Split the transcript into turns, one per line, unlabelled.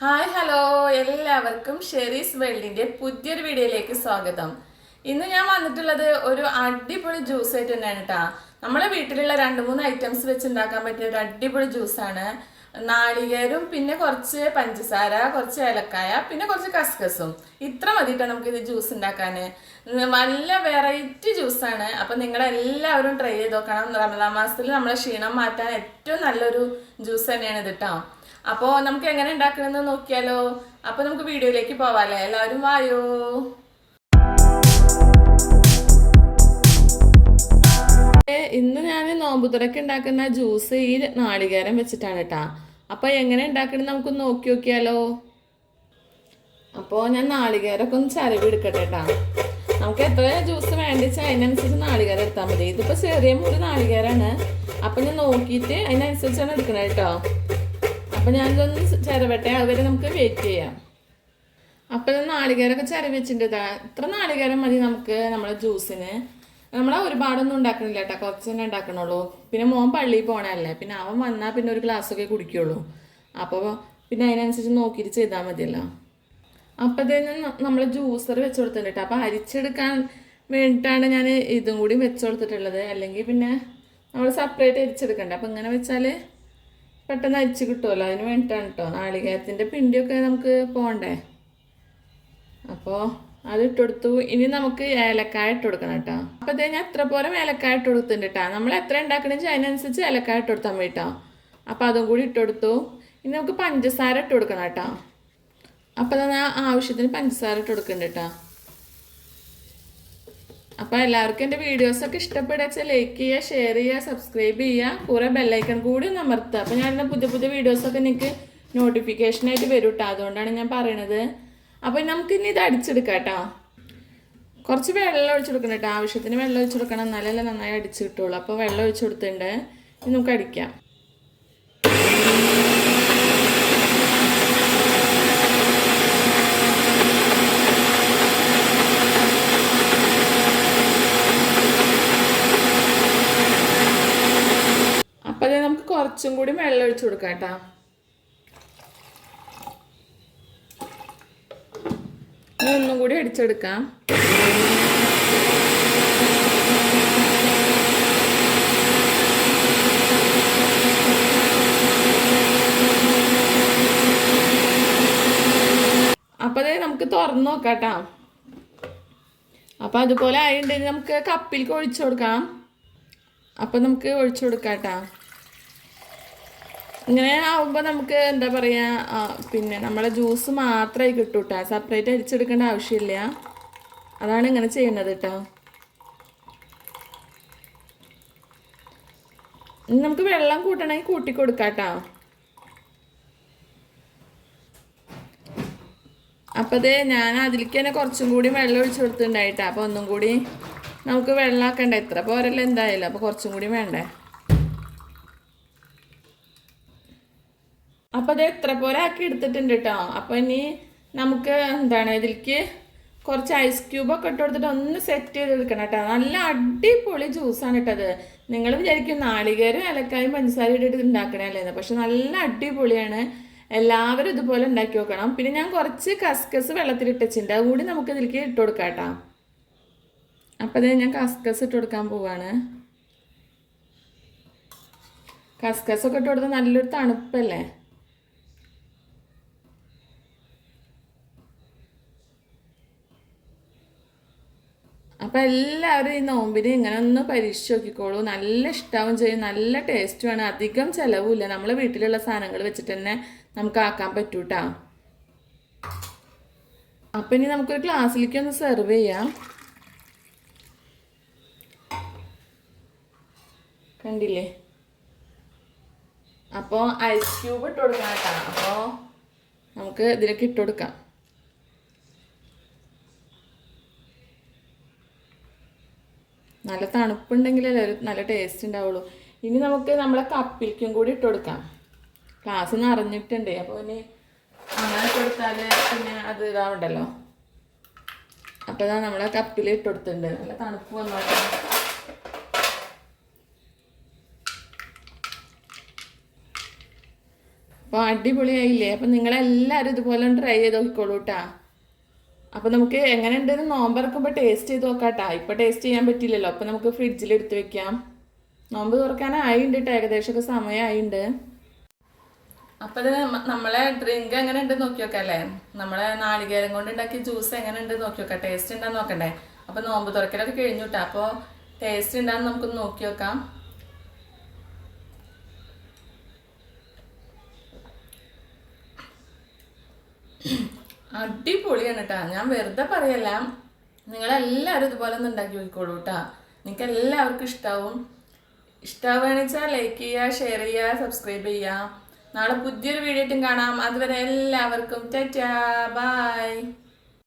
Hi hello എല്ലാവർക്കും Sherry's വേൾഡിന്റെ പുതിയൊരു വീഡിയോയിലേക്ക് സ്വാഗതം. ഇന്ന് ഞാൻ വന്നിട്ടുള്ളത് ഒരു അടിപൊളി ജ്യൂസ് ആയിട്ട് തന്നെയാണ് കേട്ടാ നമ്മളെ വീട്ടിലുള്ള രണ്ട് മൂന്ന് ഐറ്റംസ് വെച്ച് ഉണ്ടാക്കാൻ പറ്റിയ ഒരു അടിപൊളി ജ്യൂസാണ് നാളികേരും പിന്നെ കുറച്ച് പഞ്ചസാര കുറച്ച് ഏലക്കായ പിന്നെ കുറച്ച് കസ്കസും. ഇത്ര മതിയിട്ടാണ് നമുക്ക് ഇത് ജ്യൂസ് ഉണ്ടാക്കാൻ നല്ല വെറൈറ്റി ജ്യൂസാണ് അപ്പൊ നിങ്ങളെല്ലാവരും ട്രൈ ചെയ്ത് നോക്കണം. റമദാ മാസത്തിൽ നമ്മളെ ക്ഷീണം മാറ്റാൻ ഏറ്റവും നല്ലൊരു ജ്യൂസ് തന്നെയാണ് ഇത് കേട്ടോ അപ്പോൾ നമുക്ക് എങ്ങനെ ഉണ്ടാക്കണമെന്ന് നോക്കിയാലോ. അപ്പോൾ നമുക്ക് വീഡിയോയിലേക്ക് പോവാല്ലേ. എല്ലാവരും വായോ. ഇന്ന് ഞാൻ നോമ്പുതുറക്ക് ഉണ്ടാക്കുന്ന ജ്യൂസ് ഈ നാളികേരം വെച്ചിട്ടാണ് കേട്ടാ അപ്പോൾ എങ്ങനെ ഉണ്ടാക്കണമെന്ന് നമുക്ക് നോക്കി നോക്കിയാലോ. അപ്പോൾ ഞാൻ നാളികേരമൊക്കെ ഒന്ന് ചരവി എടുക്കട്ടെ കേട്ടാ നമുക്ക് എത്ര ജ്യൂസ് വേണ്ടിച്ചാൽ അതിനനുസരിച്ച് നാളികേരം എടുത്താൽ മതി. ഇതിപ്പോ ചെറിയ മൂന്ന് നാളികേരാണ്. അപ്പം ഞാൻ നോക്കിയിട്ട് അതിനനുസരിച്ചാണ് എടുക്കണത് കേട്ടോ അപ്പം ഞാനിതൊന്ന് ചിരവട്ടെ അതുവരെ നമുക്ക് വെയിറ്റ് ചെയ്യാം. അപ്പോൾ നാളികേരമൊക്കെ ചിരവിച്ചിട്ടുണ്ട് ഇത്ര നാളികേരം മതി നമുക്ക് നമ്മുടെ ജ്യൂസിന് നമ്മൾ ഒരുപാടൊന്നും ഉണ്ടാക്കണില്ല കേട്ടോ കുറച്ച് തന്നെ ഉണ്ടാക്കണുള്ളൂ. പിന്നെ മോൻ പള്ളിയിൽ പോകണല്ലേ പിന്നെ അവൻ വന്നാൽ പിന്നെ ഒരു ഗ്ലാസ് ഒക്കെ കുടിക്കുള്ളൂ. അപ്പോൾ പിന്നെ അതിനനുസരിച്ച് നോക്കിയിട്ട് ചെയ്താൽ മതിയല്ലോ. അപ്പോൾ ഇതിന് നമ്മൾ ജ്യൂസർ വെച്ച് കൊടുത്തിട്ടുണ്ട് കേട്ടോ അപ്പോൾ അരിച്ചെടുക്കാൻ വേണ്ടിയിട്ടാണ് ഞാൻ ഇതും കൂടി വെച്ച് കൊടുത്തിട്ടുള്ളത്. അല്ലെങ്കിൽ പിന്നെ നമ്മൾ സെപ്പറേറ്റ് അരിച്ചെടുക്കണ്ടേ. അപ്പോൾ ഇങ്ങനെ വെച്ചാൽ പെട്ടെന്ന് അരിച്ച് കിട്ടുമല്ലോ അതിന് വേണ്ടിയിട്ടാണ് കേട്ടോ നാളികേരത്തിന്റെ പിണ്ടിയൊക്കെ നമുക്ക് പോകണ്ടേ അപ്പോൾ അത് ഇട്ടുകൊടുത്തു ഇനി നമുക്ക് ഏലക്കായ ഇട്ട് കൊടുക്കണം കേട്ടോ അപ്പോൾ അതേ ഞാൻ എത്ര പോലും ഏലക്കായ ഇട്ട് കൊടുത്തിട്ടുണ്ട് കേട്ടോ നമ്മൾ എത്ര ഉണ്ടാക്കണമെന്ന് വെച്ചാൽ അതിനനുസരിച്ച് ഏലക്കായ ഇട്ട് കൊടുത്താൽ മതി അപ്പോൾ അതും കൂടി ഇട്ട് കൊടുത്തു. ഇനി നമുക്ക് പഞ്ചസാര ഇട്ട് കൊടുക്കണം കേട്ടോ അപ്പോൾ ഞാൻ ആവശ്യത്തിന് പഞ്ചസാര ഇട്ട് കൊടുക്കുന്നുണ്ട് കേട്ടോ അപ്പോൾ എല്ലാവർക്കും എന്റെ വീഡിയോസൊക്കെ ഇഷ്ടപ്പെടുക ലൈക്ക് ചെയ്യുക ഷെയർ ചെയ്യുക സബ്സ്ക്രൈബ് ചെയ്യുക. കുറേ ബെല്ലൈക്കൺ കൂടി ഒന്ന് അമർത്തുക. ഞാൻ പുതിയ പുതിയ വീഡിയോസൊക്കെ എനിക്ക് നോട്ടിഫിക്കേഷനായിട്ട് വരും കേട്ടോ അതുകൊണ്ടാണ് ഞാൻ പറയണത്. അപ്പോൾ നമുക്ക് ഇനി ഇത് അടിച്ചെടുക്കാം കേട്ടോ കുറച്ച് വെള്ളം ഒഴിച്ചു കൊടുക്കണം കേട്ടോ ആവശ്യത്തിന് വെള്ളം ഒഴിച്ചു കൊടുക്കണം. എന്നാലല്ലേ നന്നായി അടിച്ച് കിട്ടുള്ളൂ. അപ്പോൾ വെള്ളം ഒഴിച്ചു കൊടുത്തിട്ടുണ്ട്. ഇനി നമുക്ക് അടിക്കാം അപ്പോൾ അത് നമുക്ക് കുറച്ചും കൂടി വെള്ളം ഒഴിച്ചു കൊടുക്കാം കേട്ടോ. ഇനി ഒന്നും കൂടി അടിച്ചെടുക്കാം. അപ്പോൾ അത് നമുക്ക് തുറന്നു നോക്കാം കേട്ടോ. അപ്പോൾ അതുപോലെ ആയിട്ടുണ്ടെങ്കിൽ നമുക്ക് കപ്പിലേക്ക് ഒഴിച്ചു കൊടുക്കാം. അപ്പം നമുക്ക് ഒഴിച്ചു കൊടുക്കാം കേട്ടോ. ഇങ്ങനെ ആവുമ്പോൾ നമുക്ക് എന്താ പറയുക പിന്നെ നമ്മളെ ജ്യൂസ് മാത്രമേ കിട്ടൂ കേട്ടോ സെപ്പറേറ്റ് അരിച്ചെടുക്കേണ്ട ആവശ്യമില്ല. അതാണ് ഇങ്ങനെ ചെയ്യുന്നത് കേട്ടോ നമുക്ക് വെള്ളം കൂട്ടണമെങ്കിൽ കൂട്ടി കൊടുക്കാം കേട്ടോ അപ്പോൾ അതേ ഞാൻ അതിലേക്ക് തന്നെ കുറച്ചും കൂടി വെള്ളം ഒഴിച്ചു കൊടുത്തിട്ടുണ്ടായിട്ടാ. അപ്പോൾ ഒന്നും കൂടി നമുക്ക് വെള്ളമാക്കണ്ട എത്ര പോരല്ലോ എന്തായാലും. അപ്പോൾ കുറച്ചും കൂടി വേണ്ടേ. അപ്പോൾ അത് എത്ര പോലെ ആക്കി എടുത്തിട്ടുണ്ട് കേട്ടോ അപ്പോൾ ഇനി നമുക്ക് എന്താണ് ഇതിലേക്ക് കുറച്ച് ഐസ് ക്യൂബൊക്കെ ഇട്ട് കൊടുത്തിട്ട് ഒന്ന് സെറ്റ് ചെയ്ത് എടുക്കണം കേട്ടോ നല്ല അടിപൊളി ജ്യൂസാണ് കേട്ടത് നിങ്ങൾ വിചാരിക്കും നാളികേരം ഏലക്കായും പഞ്ചസാര ഇട്ടിട്ട് ഉണ്ടാക്കണല്ലേ പക്ഷെ നല്ല അടിപൊളിയാണ്. എല്ലാവരും ഇതുപോലെ ഉണ്ടാക്കി വെക്കണം പിന്നെ ഞാൻ കുറച്ച് കസ്കസ് വെള്ളത്തിൽ വെച്ചിട്ടുണ്ട് അതുകൂടി നമുക്ക് ഇതിലേക്ക് ഇട്ട് കൊടുക്കാം കേട്ടോ അപ്പോൾ അത് ഞാൻ കസ്കസ് ഇട്ട് കൊടുക്കാൻ പോവാണ്. കസ്കസ് ഒക്കെ ഇട്ട് കൊടുത്താൽ നല്ലൊരു തണുപ്പല്ലേ? അപ്പോൾ എല്ലാവരും ഈ നോമ്പിന് ഇങ്ങനെ ഒന്ന് പരീക്ഷിച്ച് നോക്കിക്കോളൂ. നല്ല ഇഷ്ടാവും ചെയ്യും. നല്ല ടേസ്റ്റുമാണ് അധികം ചിലവുമില്ല നമ്മളെ വീട്ടിലുള്ള സാധനങ്ങൾ വെച്ചിട്ട് തന്നെ നമുക്ക് ആക്കാൻ പറ്റൂട്ടാ. അപ്പം ഇനി നമുക്കൊരു ക്ലാസ്സിലേക്ക് ഒന്ന് സെർവ് ചെയ്യാം. കണ്ടില്ലേ? അപ്പോൾ ഐസ് ക്യൂബ് ഇട്ട് കൊടുക്കാം കേട്ടോ. അപ്പോൾ നമുക്ക് ഇതിലേക്ക് ഇട്ട് കൊടുക്കാം. നല്ല തണുപ്പുണ്ടെങ്കിലല്ലേ ഒരു നല്ല ടേസ്റ്റ് ഉണ്ടാവുള്ളൂ. ഇനി നമുക്ക് നമ്മളെ കപ്പിലേക്കും കൂടി ഇട്ട് കൊടുക്കാം. ഗ്ലാസ് നിറഞ്ഞിട്ടുണ്ട് അപ്പോൾ ഇനി അങ്ങനെ കൊടുത്താൽ പിന്നെ അത് ഇതാവണ്ടല്ലോ. അപ്പോൾ ഇതാ നമ്മളെ കപ്പിൽ ഇട്ട് കൊടുത്തിട്ടുണ്ട്. നല്ല തണുപ്പ് വന്നോട്ടെ അപ്പോൾ അടിപൊളിയായില്ലേ? അപ്പം നിങ്ങളെല്ലാവരും ഇതുപോലെ ട്രൈ ചെയ്ത് നോക്കിക്കോളൂ കേട്ടാ അപ്പോൾ നമുക്ക് എങ്ങനെയുണ്ടെന്ന് നോമ്പ് ഇറക്കുമ്പോൾ ടേസ്റ്റ് ചെയ്ത് നോക്കാട്ടാ. ഇപ്പോൾ ടേസ്റ്റ് ചെയ്യാൻ പറ്റില്ലല്ലോ അപ്പോൾ നമുക്ക് ഫ്രിഡ്ജിൽ എടുത്ത് വെക്കാം. നോമ്പ് തുറക്കാനായിട്ടുണ്ട് കേട്ടോ ഏകദേശമൊക്കെ സമയമായിട്ടുണ്ട് അപ്പോൾ നമ്മ- നമ്മളെ ഡ്രിങ്ക് എങ്ങനെ ഉണ്ട് നോക്കി നോക്കാം അല്ലേ? നമ്മളെ നാളികേരം കൊണ്ട് ഉണ്ടാക്കിയ ജ്യൂസ് എങ്ങനെ ഉണ്ട് നോക്കി നോക്കാം. ടേസ്റ്റ് ഉണ്ടാന്ന് നോക്കണ്ടേ? അപ്പോൾ നോമ്പ് തുറക്കലൊക്കെ കഴിഞ്ഞു കേട്ടോ അപ്പോൾ ടേസ്റ്റ് ഉണ്ടാന്ന് നമുക്കൊന്ന് നോക്കി നോക്കാം. അടിപൊളിയാണ് കേട്ടാ ഞാൻ വെറുതെ പറയല്ല. നിങ്ങളെല്ലാവരും ഇതുപോലെ ഒന്ന് ഉണ്ടാക്കി നോക്കിക്കോളൂ കേട്ടാ നിങ്ങൾക്ക് എല്ലാവർക്കും ഇഷ്ടാവും. ഇഷ്ടാവുകയാണെന്ന് വെച്ചാൽ ലൈക്ക് ചെയ്യുക ഷെയർ ചെയ്യുക സബ്സ്ക്രൈബ് ചെയ്യുക നാളെ പുതിയൊരു വീഡിയോ ആയിട്ടും കാണാം. അതുവരെ എല്ലാവർക്കും ടാറ്റാ. ബൈ